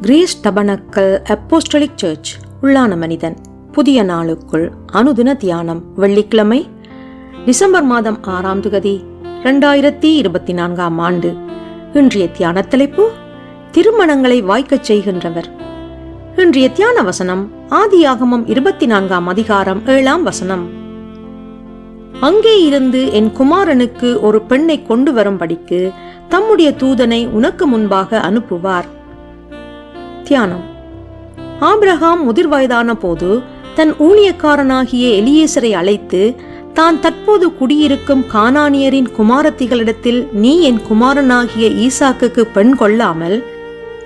Greece tabernacle apostolic search உள்ளான மனிதன். புதிய நாளுக்குள் அனுதின தியானம் வெள்ளிக்கிழமை டிசம்பர் மாதம் ஆறாம் திகதி ரெண்டாயிரத்தி இருபத்தி நான்காம் ஆண்டு. இன்றைய தியான தலைப்பு திருமணங்களை வாய்க்கச் செய்கின்றவர். இன்றைய தியான வசனம் ஆதியாகமம் இருபத்தி நான்காம் அதிகாரம் ஏழாம் வசனம். அங்கே இருந்து என் குமாரனுக்கு ஒரு பெண்ணை கொண்டு வரும்படிக்கு தம்முடைய தூதனை உனக்கு முன்பாக அனுப்புவார். தியானம். ஆபிரகாம் முதிர் வயதான போது தன் ஊழியக்காரனாகிய எலியேசரை அழைத்து தான் தற்போது குடியிருக்கும் கானானியரின் குமாரத்திகளிடத்தில் நீ என் குமாரனாகிய ஈசாக்குக்கு பெண் கொள்ளாமல்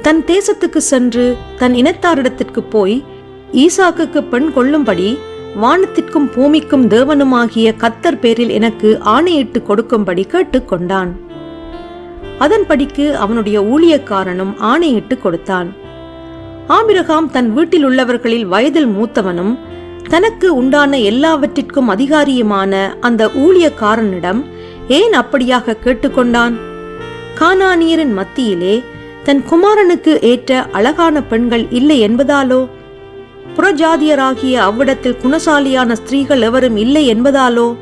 தன் தேசத்துக்கு சென்று தன் இனத்தாரிடத்திற்கு போய் ஈசாக்குக்கு பெண் கொள்ளும்படி வானத்திற்கும் பூமிக்கும் தேவனுமாகிய கத்தர் பேரில் எனக்கு ஆணையிட்டு கொடுக்கும்படி கேட்டுக்கொண்டான் அதன்படிக்கு அவனுடைய ஊழியக்காரனும் ஆணையிட்டு கொடுத்தான். ஆபிரகாம் தன் வீட்டில் உள்ளவர்களில் வயதில் மூத்தவனும் தனக்கு உண்டான எல்லாவற்றிற்கும் அதிகாரியுமான அந்த ஊழியக்காரனிடம் ஏன் அப்படியாக கேட்டுக்கொண்டான்? கானானியரின் மத்தியிலே தன் குமாரனுக்கு ஏற்ற அழகான பெண்கள் இல்லை என்பதாலோ? புறஜாதியராகிய அவ்விடத்தில் குணசாலியான ஸ்திரீகள் எவரும் இல்லை என்பதாலோ?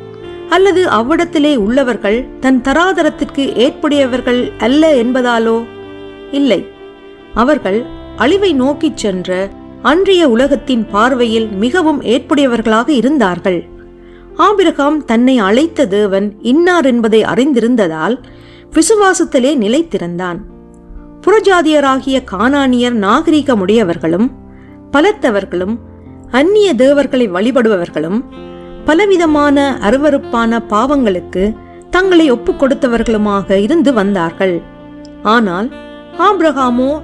அல்லது அவ்விடத்திலே உள்ளவர்கள் தன் தராதரத்திற்கு ஏற்புடையவர்கள் அல்ல என்பதாலோ? இல்லை. அவர்கள் அழிவை நோக்கிச் சென்ற அன்றைய உலகத்தின் பார்வையில் மிகவும் ஏற்புடையவர்களாக இருந்தார்கள். ஆபிரகாம் தன்னை அழைத்த தேவன் இன்னார் என்பதை அறிந்திருந்ததால் விசுவாசத்திலே நிலைத்திருந்தான். புறஜாதியராகிய கானானியர் நாகரீகமுடையவர்களும் பலத்தவர்களும் அந்நிய தேவர்களை வழிபடுபவர்களும் பலவிதமான அருவருப்பான பாவங்களுக்கு தங்களை ஒப்புக் கொடுத்தவர்களுமாக இருந்து வந்தார்கள். ஆனால் ஆபிரகாமோ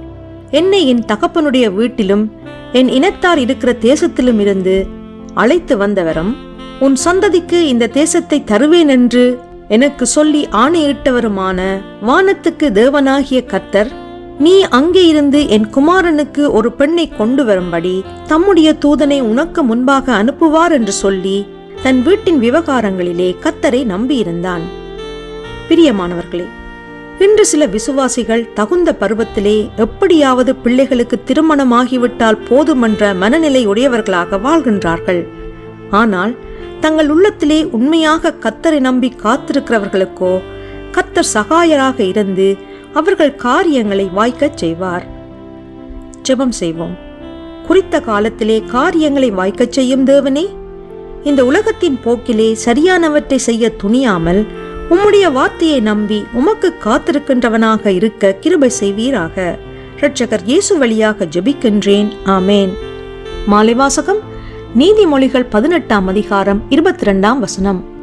என்னை என் தகப்பனுடைய வீட்டிலும் என் இனத்தார் இருக்கிற தேசத்திலும் இருந்து அழைத்து வந்தவரும் உன் சந்ததிக்கு இந்த தேசத்தை தருவேன் என்று எனக்கு சொல்லி ஆணையிட்டவருமான வானத்துக்கு தேவனாகிய கர்த்தர் நீ அங்கே இருந்து என் குமாரனுக்கு ஒரு பெண்ணை கொண்டு வரும்படி தம்முடைய தூதனை உனக்கு முன்பாக அனுப்புவார் என்று சொல்லி தன் வீட்டின் விவகாரங்களிலே கத்தரை நம்பியிருந்தான். பிரியமானவர்களே இன்று சில விசுவாசிகள் தகுந்த பருவத்திலே எப்படியாவது பிள்ளைகளுக்கு திருமணமாகிவிட்டால் போதுமென்ற மனநிலை உடையவர்களாக வாழ்கின்றார்கள். ஆனால் தங்கள் உள்ளத்திலே உண்மையாக கத்தரை நம்பி காத்திருக்கிறவர்களுக்கோ கத்தர் சகாயராக இருந்து அவர்கள் காரியங்களை வாய்க்கச் செய்வார். ஜெபம் செய்வோம். குறித்த காலத்திலே காரியங்களை வாய்க்கச் செய்யும் தேவனே இந்த உலகத்தின் போக்கிலே சரியானவற்றை செய்ய துணியாமல் உம்முடைய வார்த்தையை நம்பி உமக்கு காத்திருக்கின்றவனாக இருக்க கிருபை செய்வீராக. இரட்சகர் இயேசு வழியாக ஜெபிக்கின்றேன். ஆமேன். மாலை வாசகம் நீதிமொழிகள் பதினெட்டாம் அதிகாரம் இருபத்தி ரெண்டாம் வசனம்.